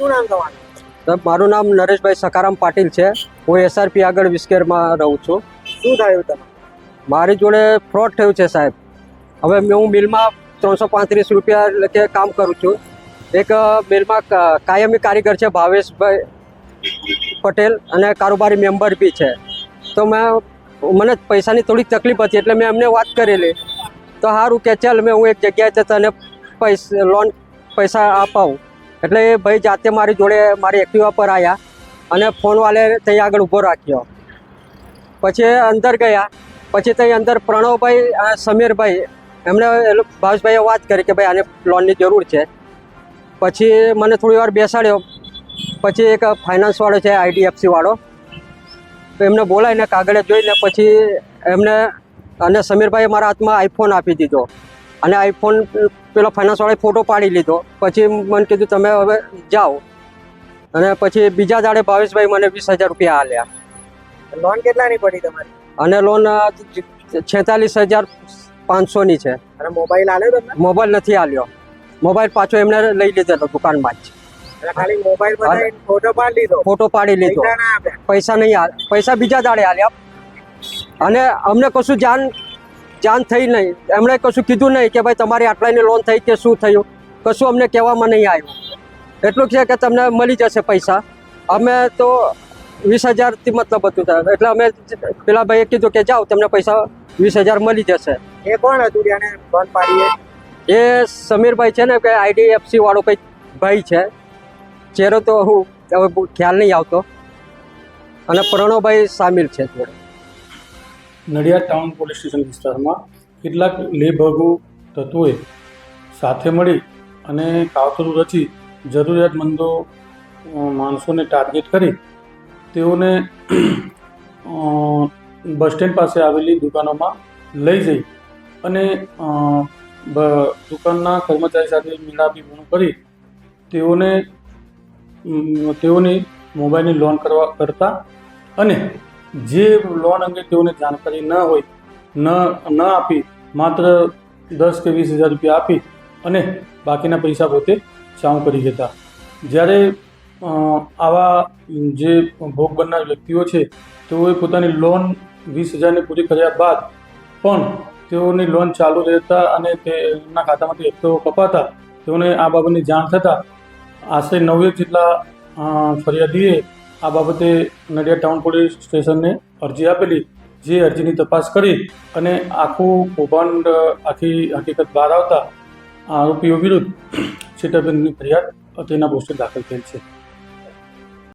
શું નામ તમારું? મારું નામ નરેશભાઈ સકારામ પાટીલ છે. હું એસઆરપી આગળ વિસ્કેરમાં રહું છું. શું થયું તમે મારી જોડે ફ્રોડ થયું છે સાહેબ. હવે હું મિલમાં ત્રણસો પાંત્રીસ રૂપિયા લખે કામ કરું છું. એક બિલમાં મિલમાં કાયમી કારીગર છે ભાવેશભાઈ પટેલ અને કારોબારી મેમ્બર બી છે. તો મેં મને પૈસાની થોડીક તકલીફ હતી એટલે મેં એમને વાત કરેલી. તો સારું કે ચાલ મેં હું એક જગ્યાએ તને પૈસા લોન પૈસા અપાવું. એટલે એ ભાઈ જાતે મારી જોડે મારી એક્ટિવા પર આવ્યા અને ફોનવાલે ત્યાં આગળ ઊભો રાખ્યો. પછી અંદર ગયા. પછી ત્યાં અંદર પ્રણવભાઈ અને સમીરભાઈ એમણે ભાવેશભાઈએ વાત કરી કે ભાઈ આને લોનની જરૂર છે. પછી મને થોડી વાર બેસાડ્યો. પછી એક ફાઇનાન્સવાળો છે આઈડીએફસીવાળો એમને બોલાવીને કાગળે જોઈને પછી એમને અને સમીરભાઈએ મારા હાથમાં આઈફોન આપી દીધો. અને આઈફોન પેલો ફાઇનાન્સવાળાએ ફોટો પાડી લીધો. પછી મને કીધું તમે હવે જાઓ. અને પછી બીજા દાડે ભાવેશભાઈ મને વીસ હજાર રૂપિયા આલ્યા. લોન કેટલાની પડી તમારી? અને લોન છેતાલીસ હજાર પાંચસોની છે. અને મોબાઈલ આલ્યો તમને? મોબાઈલ નથી આલ્યો. મોબાઈલ પાછો એમને લઈ લીધેલો દુકાનમાં જ. ખાલી મોબાઈલ ફોટો પાડી લીધો? ફોટો પાડી લીધો. પૈસા નહીં પૈસા બીજા દાડે આલ્યા. અને અમને કશું જાન જાન થઈ નહીં. એમણે કશું કીધું નહીં કે ભાઈ તમારી આટલાની લોન થઈ કે શું થયું? કશું અમને કહેવામાં નહીં આવ્યું. એટલું છે કે તમને મળી જશે પૈસા. અમે તો વીસ હજારથી મતલબ હતું થાય એટલે અમે પેલા ભાઈએ કીધું કે જાઓ તમને પૈસા વીસ હજાર મળી જશે. એ કોણ હતું એને બંધ પાડીએ? એ? સમીરભાઈ છે ને કે આઈડીએફસી વાળો કંઈક ભાઈ છે. ચહેરો તો હું ખ્યાલ નહીં આવતો. અને પ્રણવભાઈ સામેલ છે જોડે. નડિયાદ ટાઉન પોલીસ સ્ટેશન વિસ્તારમાં કેટલાક લેભાગુ તત્વોએ સાથે મળી અને કાવતરું રચી જરૂરિયાતમંદો માણસોને ટાર્ગેટ કરી તેઓને બસ સ્ટેન્ડ પાસે આવેલી દુકાનોમાં લઈ જઈ અને દુકાનના કર્મચારી સાથે મિલાપીપણું કરી તેઓને તેઓની મોબાઈલની લોન કરવા કરતા અને જે લોન અંગે તેઓને જાણકારી ન હોય, ન ન આપી, માત્ર દસ કે વીસ હજાર રૂપિયા આપી અને બાકીના પૈસા પોતે ચાઉ કરી જતા. જ્યારે આવા જે ભોગ બનનાર વ્યક્તિઓ છે, તેઓએ પોતાની લોન વીસ હજારની પૂરી કર્યા બાદ પણ તેઓની લોન ચાલુ રહેતા અને તેના ખાતામાંથી હપ્તો કપાતા, તેઓને આ બાબતની જાણ થતાં આશરે નવ્વે જેટલા ફરિયાદીએ આ બાબતે નડિયાદ ટાઉન પોલીસ સ્ટેશનને અરજી આપેલી. જે અરજીની તપાસ કરી અને આખું કૌભાંડ આખી હકીકત બહાર આવતા આરોપીઓ વિરુદ્ધ છેતરપિંડીની ફરિયાદ તેના પોસ્ટે દાખલ થયેલ છે.